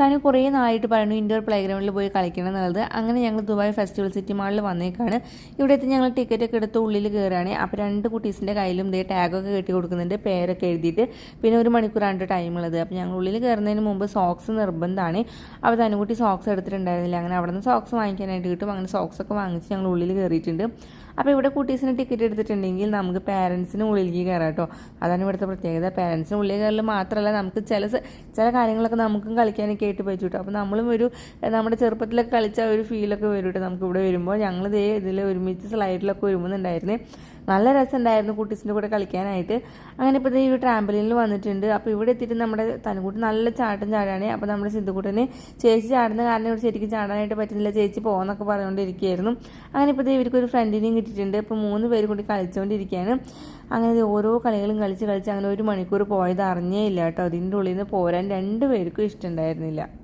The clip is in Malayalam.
തനു കുറേ നാളായിട്ട് പറയുന്നു ഇൻഡോർ പ്ലേ ഗ്രൗണ്ടിൽ പോയി കളിക്കണം എന്നുള്ളത്. അങ്ങനെ ഞങ്ങൾ ദുബായ് ഫെസ്റ്റിവൽ സിറ്റി മാളിൽ വന്നേക്കാണ്. ഇവിടെ എത്തി ഞങ്ങൾ ടിക്കറ്റൊക്കെ എടുത്ത് ഉള്ളിൽ കയറുകയാണ് അപ്പോൾ രണ്ട് കുട്ടീസിന്റെ കയ്യിലും ഇതേ ടാഗൊക്കെ കെട്ടി കൊടുക്കുന്നുണ്ട് പേരൊക്കെ എഴുതിയിട്ട്. പിന്നെ ഒരു മണിക്കൂറാണ് ടൈം ഉള്ളത്. അപ്പോൾ ഞങ്ങൾ ഉള്ളിൽ കയറുന്നതിന് മുമ്പ് സോക്സ് നിർബന്ധമാണ് അപ്പോൾ തനുകുട്ടി സോക്സ് എടുത്തിട്ടുണ്ടായിരുന്നില്ല. അങ്ങനെ അവിടെ നിന്ന് സോക്സ് വാങ്ങിക്കാനായിട്ട് കിട്ടും. അങ്ങനെ സോക്സൊക്കെ വാങ്ങിച്ച് ഞങ്ങൾ ഉള്ളിൽ കയറിയിട്ടുണ്ട് അപ്പോൾ ഇവിടെ കുട്ടീസിന് ടിക്കറ്റ് എടുത്തിട്ടുണ്ടെങ്കിൽ നമുക്ക് പാരൻസിന് ഉള്ളിലേക്ക് കയറാം കേട്ടോ. അതാണ് ഇവിടുത്തെ പ്രത്യേകത. പാരൻസിന് ഉള്ളിൽ കയറൽ മാത്രമല്ല നമുക്ക് ചില ചില കാര്യങ്ങളൊക്കെ നമുക്കും കളിക്കാനൊക്കെ ആയിട്ട് പറ്റും കേട്ടോ. അപ്പോൾ നമ്മളും ഒരു നമ്മുടെ ചെറുപ്പത്തിലൊക്കെ കളിച്ച ഒരു ഫീലൊക്കെ വരും കേട്ടോ നമുക്ക് ഇവിടെ വരുമ്പോൾ ഞങ്ങൾ ഇതേ ഇതിൽ ഒരുമിച്ച് സ്ലൈഡിലൊക്കെ ഒരുമുന്നുണ്ടായിരുന്നേ നല്ല രസമുണ്ടായിരുന്നു കുട്ടീസിന്റെ കൂടെ കളിക്കാനായിട്ട്. അങ്ങനെ ഇപ്പോൾ ഈ ട്രാമ്പലിനിൽ വന്നിട്ടുണ്ട്. അപ്പോൾ ഇവിടെ എത്തിയിട്ട് നമ്മുടെ തനുകൂട്ട് നല്ല ചാട്ടം ചാടാണ്. അപ്പോൾ നമ്മുടെ സിന്ധുക്കൂട്ടിനെ ചേച്ചി ചാടുന്ന കാരണം ഇവിടെ ശരിക്കും ചാടാനായിട്ട് പറ്റുന്നില്ല. ചേച്ചി പോകുന്നൊക്കെ പറഞ്ഞുകൊണ്ടിരിക്കുകയായിരുന്നു അങ്ങനെ ഇപ്പോൾ ഇവർക്കൊരു ഫ്രണ്ടിനെയും കിട്ടിയിട്ടുണ്ട് ഇപ്പോൾ മൂന്ന് പേര് കൂടി കളിച്ചുകൊണ്ടിരിക്കുകയാണ് അങ്ങനെ ഓരോ കളികളും കളിച്ച് കളിച്ച് അങ്ങനെ ഒരു മണിക്കൂർ പോയത് അറിഞ്ഞേ ഇല്ല കേട്ടോ. അതിന്റെ ഉള്ളിൽ നിന്ന് പോരാൻ രണ്ട് പേർക്കും ഇഷ്ടമുണ്ടായിരുന്നില്ല.